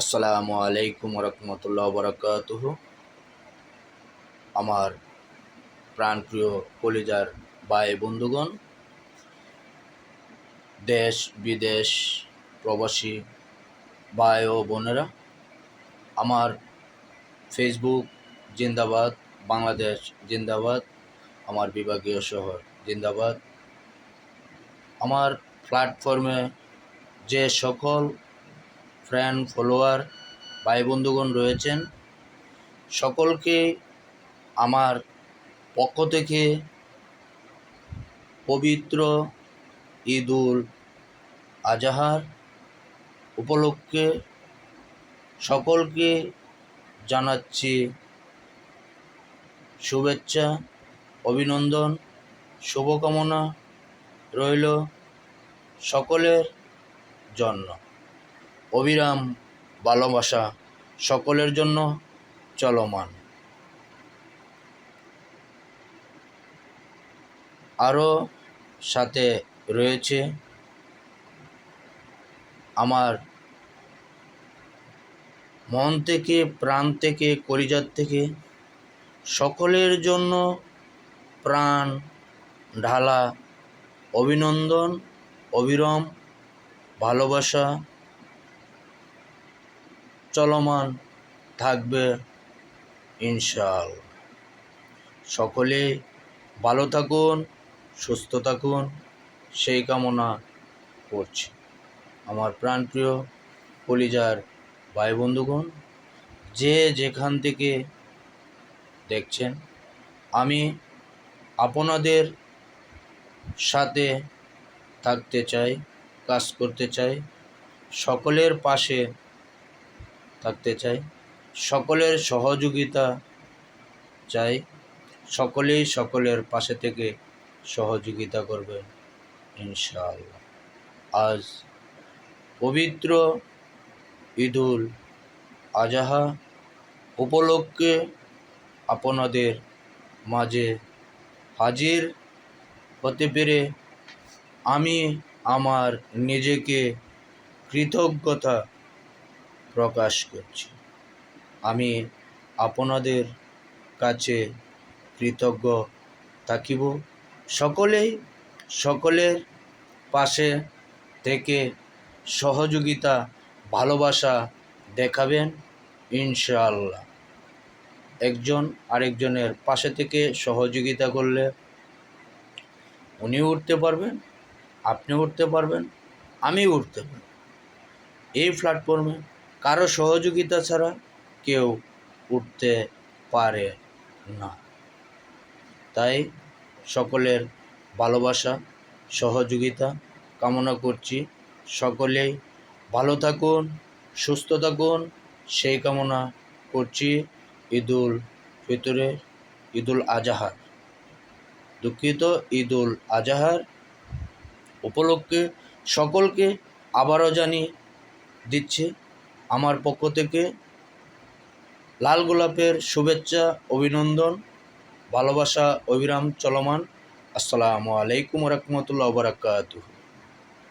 আসসালামু আলাইকুম রহমতুল্লাহ বরকাতুহ আমার প্রাণপ্রিয় কলিজার ভাই বন্ধুগণ, দেশ বিদেশ প্রবাসী ভাই ও বোনেরা, আমার ফেসবুক জিন্দাবাদ, বাংলাদেশ জিন্দাবাদ, আমার বিভাগীয় শহর জিন্দাবাদ। আমার প্ল্যাটফর্মে যে সকল ফ্রেন্ড ফলোয়ার ভাই বন্ধুগণ রয়েছেন। সকলকে আমার পক্ষ থেকে পবিত্র ঈদ উল আজহার উপলক্ষে সকলকে জানাচ্ছি শুভেচ্ছা, অভিনন্দন, শুভকামনা রইল সকলের জন্য। অবিরাম ভালোবাসা সকলের জন্য চলমান। আরও সাথে রয়েছে আমার মন থেকে, প্রাণ থেকে, কলিজার থেকে সকলের জন্য প্রাণ ঢালা অভিনন্দন, অবিরাম ভালোবাসা চলমান থাকবে ইনশাল সকলে ভালো থাকুন, সুস্থ থাকুন, সেই কামনা করছি। আমার প্রাণপ্রিয় কলিজার ভাই বন্ধুগণ, যে যেখান থেকে দেখছেন, আমি আপনাদের সাথে থাকতে চাই, কাজ করতে চাই, সকলের পাশে থাকতে চাই। সকলের সহযোগিতা চাই। সকলেই সকলের পাশে থেকে সহযোগিতা করবেন, ইনশাআল্লাহ। আজ পবিত্র ঈদুল আজহা উপলক্ষে আপনাদের মাঝে হাজির হতে পেরে আমি আমার নিজেকে কৃতজ্ঞতা প্রকাশ করছি। আমি আপনাদের কাছে কৃতজ্ঞ থাকিব। সকলেই সকলের পাশে থেকে সহযোগিতা, ভালোবাসা দেখাবেন ইনশাআল্লাহ। একজন আরেকজনের পাশে থেকে সহযোগিতা করলে উনিও উঠতে পারবেন আপনি উঠতে পারবেন আমি উঠতে পারব। এই প্ল্যাটফর্মে কারও সহযোগিতা ছাড়া কেউ উঠতে পারে না। তাই সকলের ভালোবাসা, সহযোগিতা কামনা করছি। সকলেই ভালো থাকুন, সুস্থ থাকুন, সেই কামনা করছি ঈদুল ফিতরের ঈদুল আজহার। দুঃখিত, ঈদুল আজহার উপলক্ষে সকলকে আবারও জানি দিচ্ছে আমার পক্ষ থেকে লাল গোলাপের শুভেচ্ছা অভিনন্দন ভালোবাসা অবিরাম চলমান। আসসালামু আলাইকুম রহমতুল্লাহ বারাকাতুহ।